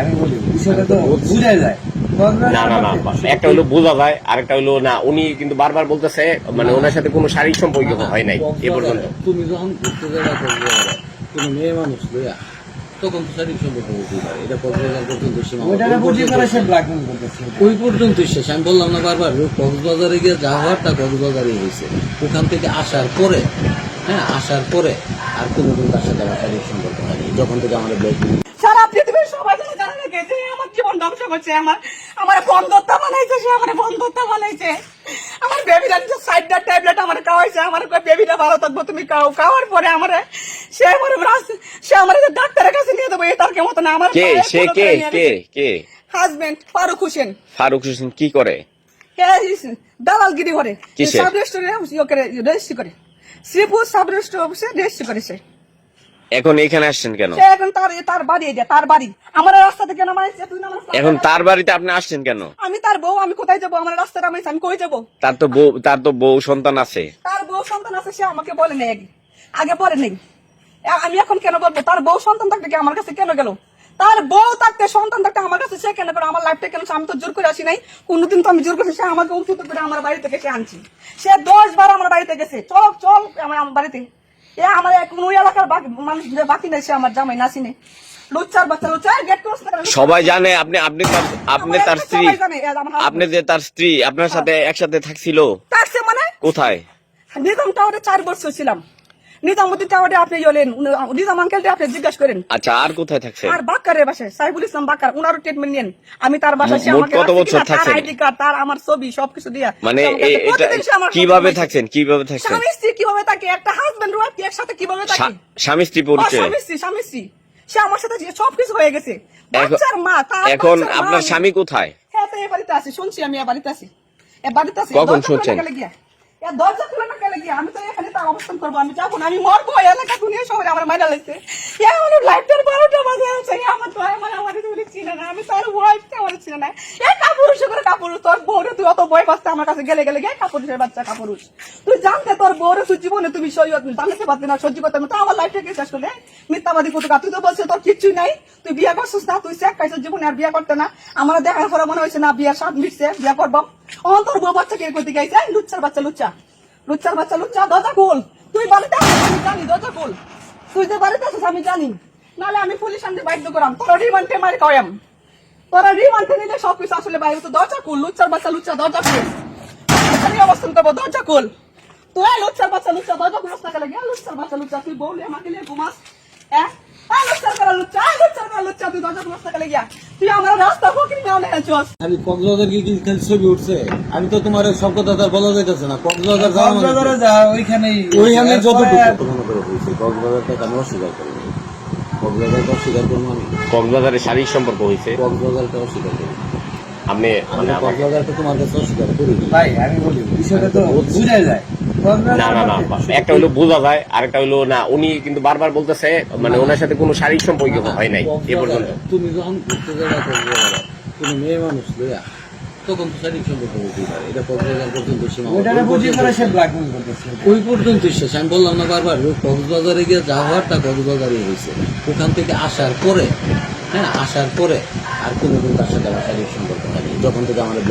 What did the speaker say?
আমি বলি বিষয়টা তো বুঝা যায়। না না না একটা হলো বোঝা যায় আরেকটা হলো না উনি কিন্তু বারবার বলতেছে মানে ওনার সাথে কোনো শারীরিক সম্পর্ক হয় নাই এ পর্যন্ত। তুমি যখন ঘুরতে কক্সবাজারে তুমি মেয়ে মানুষ লইয়া তখন তো শারীরিক সম্পর্ক হতেই পারে। এটা কক্সবাজার পর্যন্ত ওই পর্যন্ত শেষ। আমি বললাম না বারবার কক্সবাজারে গিয়ে যা হওয়ার তা কক্সবাজারে হয়েছে। ওখান থেকে আসার পরে হ্যাঁ আসার পরে আর কোনোদিন তার সাথে আমার শারীরিক সম্পর্ক যখন থেকে আমাদের ব্যাগ সারা পৃথিবীর সবাই জানে যে আমার জীবন ধ্বংস করছে আমার আমার বন্ধত্ব বানাইছে সে আমার বন্ধত্ব বানাইছে। আমার বেবিটা সাইডটা ট্যাবলেট আমার খাওয়াইছে আমার বেবিটা ভালো থাকব তুমি খাও। খাওয়ার পরে আমার সে আমার সে আমার ডাক্তারের কাছে নিয়ে দেবো এটার কেমন না আমার কে? সে কে? কে? কে? হাজবেন্ড ফারুক হোসেন ফারুক হোসেন কি করে? দালালগিরি করে? সাব রেস্টুরেন্ট রেজিস্ট্রি করে শ্রীপুর সাব রেস্টুরেন্ট অফিসে রেজিস্ট্রি করেছে এখন এখানে আসছেন কেন? সে এখন তার তার বাড়ি এটা তার বাড়ি। আমার রাস্তা থেকে নামাইছে তুই নামাইছে এখন তার বাড়িতে আপনি আসছেন কেন? আমি তার বউ আমি কোথায় যাব? আমার রাস্তা নামাইছে আমি কই যাব? তার তো বউ তার তো বউ সন্তান আছে। তার বউ সন্তান আছে সে আমাকে বলে নেই আগে। আগে পরে নেই। আমি এখন কেন বলব? তার বউ সন্তান থাকতে কি আমার কাছে কেন গেল? তার বউ থাকতে সন্তান থাকতে আমার কাছে সে কেন করে আমার লাইফটা কেন আমি তো জোর করে আসি নাই। কোনোদিন তো আমি জোর করে সে আমাকে উচিত করে আমার বাড়ি থেকে সে আনছি। সে দশ বার আমার বাড়িতে গেছে। চল চল আমার আমার বাড়িতে। এ আমার এক এলাকার বাকি মানুষ বাকি নেই সে আমার জামাই নাসিনে। লুচ্চার বাচ্চা লুচ্চার গেট ক্লোজ সবাই জানে আপনি আপনি আপনি তার স্ত্রী। আপনি যে তার স্ত্রী আপনার সাথে একসাথে থাকছিল মানে? কোথায়? নিজাম টাওয়ারে চার বছর ছিলাম। নিজামুদ্দিন টাওয়ারে আপনি গেলেন নিজাম আঙ্কেলকে আপনি জিজ্ঞাসা করেন। আচ্ছা আর কোথায় থাকছেন আর বাক্কারের বাসায় সাইবুল ইসলাম বাক্কার ওনারও ট্রিটমেন্ট নেন আমি তার বাসায় সে আমাকে কত বছর থাকছেন? আইডি কার্ড তার আমার ছবি সবকিছু দিয়া। মানে এটা কীভাবে থাকছেন? কীভাবে থাকছেন? স্বামী স্ত্রী কীভাবে থাকে? একটা হাজবেন্ড ওয়াইফ কীভাবে থাকে স্বা- স্বামী স্ত্রী পরিচয়। স্বামী স্ত্রী স্বামী স্ত্রী। সে আমার সাথে যে সবকিছু হয়ে গেছে। বাচ্চার মা তার এখন আপনার স্বামী কোথায়? হ্যাঁ তো এ বাড়িতে আছি শুনছি আমি এ বাড়িতে আছি। এ বাড়িতে আছি। কখন শুনছেন? না গিয়া। এ দরজা খুলে না গেলে গিয়া। আমি তো এখানে তার অবস্থান করব আমি যাব না আমি মরবো। এই এলাকা দুনিয়া শহরে আমার মাইনা লাগছে। এ আমার লাইফটার বারোটা বাজে আছে। আমার তো আমার আমার চিনে না আমি তার ওয়াইফ আমার চিনে না। এ কাপুরুষ করে কাপুরুষ, তোর বউরে তুই অত বই বাঁচতে আমার কাছে গেলে গেলে গে কাপুরুষের বাচ্চা কাপুরুষ। তুই জানতে তোর বউরে তুই জীবনে তুমি সহ্য জানতে পারতি না, সহ্য করতে তো আমার লাইফটাকে শেষ করলে মিথ্যাবাদী কুতুকা তুই তো বলছিস তোর কিচ্ছুই নাই, তুই বিয়ে করছিস না, তুই চেক খাইছিস জীবনে আর বিয়ে করতে না। আমার দেখার পরে মনে হয়েছে না বিয়ের স্বাদ মিটছে, বিয়ে করব। অন তোর বউ বাচ্চা কে করতে গাইছে লুচ্চার বাচ্চা লুচ্চা লুচ্চার বাচ্চা লুচ্চা দরজা খোল। তুই বাড়িতে আমি জানি, দরজা খোল। তুই যে বাড়িতে আসিস আমি জানি। নাহলে আমি পুলিশ আনতে বাধ্য করাম, তোর রিমান্ডে মারি কয়াম তোরা রিমান্ডে নিলে সব কিছু আসলে বাইরে তো দরজা খুল লুচ্চার বাচ্চা লুচ্চা দরজা খুল। আমি অবস্থান করব দরজা খুল। তুই লুচ্চার বাচ্চা লুচ্চা দরজা খুলস না গেলে গিয়ে লুচ্চার বাচ্চা লুচ্চা তুই আমাকে নিয়ে ঘুমাস। হ্যাঁ? আমি কক্সবাজার গিয়ে ছবি উঠছে? আমি তো তোমার সব কথা তার বলা যাইতেছে না। কক্সবাজার যাওয়া মানে ওইখানে কক্সবাজারটা আমি অস্বীকার করি না। কক্সবাজারটা অস্বীকার করব আমি। কক্সবাজারে শারীরিক সম্পর্ক হয়েছে? কক্সবাজারটা অস্বীকার করি আপনি মানে কক্সবাজারটা তোমার কাছে অস্বীকার করি না। ভাই আমি বলি বিষয়টা তো বুঝা যায়। না না না একটা হলো বোঝা যায় আরেকটা হলো না উনি কিন্তু বারবার বলতেছে মানে ওনার সাথে কোনো শারীরিক সম্পর্ক হয় নাই এ পর্যন্ত। তুমি যখন ঘুরতে যাবে তুমি মেয়ে মানুষ লইয়া তখন শারীরিক সম্পর্ক হতেই পারে? এটা কক্সবাজার পর্যন্ত সীমা ওই পর্যন্ত শেষ আমি বললাম না বারবার কক্সবাজারে গিয়ে যা হওয়ার তা কক্সবাজারে হয়েছে। ওখান থেকে আসার পরে হ্যাঁ আসার পরে আর কোনোদিন তার সাথে আমার শারীরিক সম্পর্ক থাকে যখন থেকে আমাদের